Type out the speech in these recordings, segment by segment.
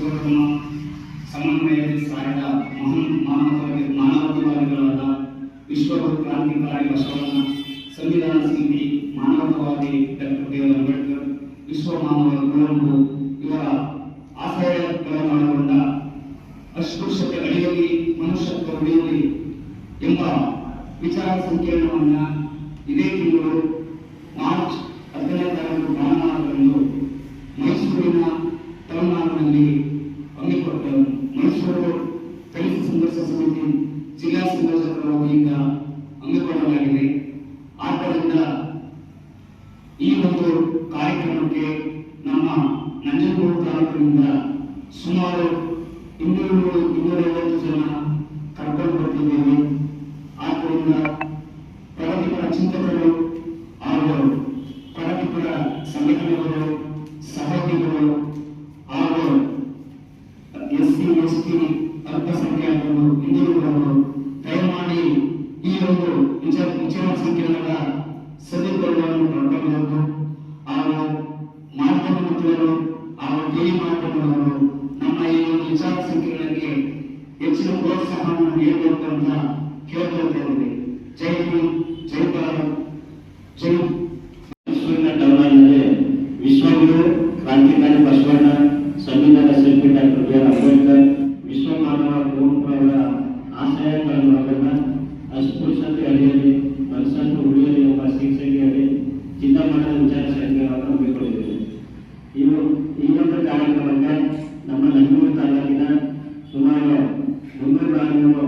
ಸರ್ವೋತ್ತಮ ಸಮನ್ವಯದಲ್ಲಿ ಸಾರಿದ ಮಹಾನ್ ಮಾನವತಾವಾದಿ ಮಾನವತಾವಾದಿಗಳಾದ ವಿಶ್ವ ಕ್ರಾಂತಿಕಾರಿ ಬಸವಣ್ಣ, ಸಂವಿಧಾನ ಶಿಲ್ಪಿ ಮಾನವತಾವಾದಿ ಡಾಕ್ಟರ್ ಬಿ ಆರ್ ಅಂಬೇಡ್ಕರ್, ವಿಶ್ವ ಮಾನವ ಕುವೆಂಪು ಇವರ ಆಶಯಗಳನ್ನು ಒಳಗೊಂಡ ಅಸ್ಪೃಶ್ಯತೆ ಅಡಿಯಲ್ಲಿ, ಮನುಷ್ಯತ್ವ ಉಳಿಯಲಿ ಎಂಬ ವಿಚಾರ ಸಂಕಿರಣವನ್ನ ಇದೇ ತಿಂಗಳು ಮಾರ್ಚ್ ಹದಿನೈದು ತಾರೀಕು ಸಮಿತಿ ಜಿಲ್ಲಾ ಸಂಘರ್ಷಕರ ವತಿಯಿಂದ ಹಮ್ಮಿಕೊಳ್ಳಲಾಗಿದೆ. ಆದ್ದರಿಂದ ಈ ಒಂದು ಕಾರ್ಯಕ್ರಮಕ್ಕೆ ನಮ್ಮ ನಂಜನಗೂಡು ತಾಲೂಕಿನಿಂದ ಸುಮಾರು ಇನ್ನೂರು ಇನ್ನೂರೈವತ್ತು ಜನ ಕರ್ಕೊಂಡು ಬರ್ತಿದ್ದೇವೆ. ಆದ್ದರಿಂದ ಪ್ರಗತಿಪರ ಚಿಂತಕರು ಹಾಗೂ ಪ್ರಗತಿಪರ ಸಂಘಟನೆಗಳು ಎಸ್ ಸಿ ಎಸ್ ಟಿ ಅಲ್ಪಸಂಖ್ಯಾತರು, ಹಿಂದುಳಿದವರು, ದಯಮಾಡಿ ಈ ಒಂದು ವಿಚಾರ ಸಂಕಿರಣದ ಸದುಪಯೋಗವನ್ನು ಪಡ್ಕೊಳ್ಳಬೇಕು ಹಾಗೂ ಮಾಧ್ಯಮ ಮಿತ್ರರು ಹಾಗೂ ಟಿವಿ ಮಾಧ್ಯಮದವರು ನಮ್ಮ ಈ ಒಂದು ವಿಚಾರ ಸಂಕಿರಣಕ್ಕೆ ಹೆಚ್ಚಿನ ಪ್ರೋತ್ಸಾಹವನ್ನು ನೀಡಬೇಕು ಅಂತ ಕೇಳ್ಕೊಳ್ತಾ ಜೈ ಹಿಂದ್, ಜೈ ಭಾರತ್, ಜೈ ಮೈಸೂರಿನ ಟೌನಲ್ಲಿ ವಿಶ್ವಗುರು ಕ್ರಾಂತಿಕಾರಿ ಬಸವಣ್ಣ ಸಂವಿಧಾನ ಶಿಲ್ಪಿ ಆಶಯಗಳನ್ನು ಒಳಗೊಂಡ ಅಸ್ಪೃಶ್ಯತೆ ಅಡಿಯಲ್ಲಿ ಮನಸ್ಸನ್ನು ಉಳಿಯಲಿ ಎಂಬ ಶಿಕ್ಷೆಗೆ ಅಡಿ ಚಿಂತೆ ಮಟ್ಟದ ವಿಚಾರ ಸಂಕಿರಣವನ್ನು ಹಮ್ಮಿಕೊಂಡಿದ್ದೇವೆ ಇವು ಈ ಒಂದು ಕಾರ್ಯಕ್ರಮಕ್ಕೆ ನಮ್ಮ ನಂಜೂರು ತಾಲೂಕಿನ ಸುಮಾರು ಮುನ್ನೂರು ನಾನ್ನೂರು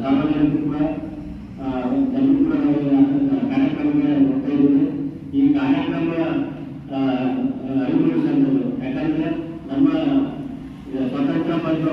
ಸಾರ್ವಜನಿಕರು ಕೂಡ ಕಾರ್ಯಕ್ರಮಕ್ಕೆ ಹೋಗ್ತಾ ಇದ್ದಾರೆ ಈ ಕಾರ್ಯಕ್ರಮ ಅರಿವು ಆ, ಯಾಕಂದರೆ ನಮ್ಮ ಸ್ವತಂತ್ರ ಬಂದು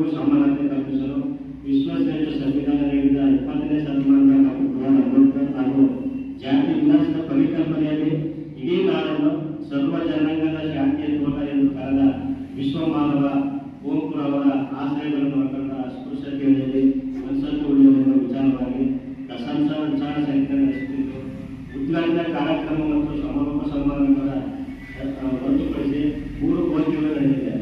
ದಿನದ ಕಾರ್ಯಕ್ರಮ ಮತ್ತು ಸಮಾರೋಪ ಸಮಾರಂಭದ ಹೊರತುಪಡಿಸಿ ಮೂರು ಗೋಷ್ಠಿಗಳು ನಡೆದಿದೆ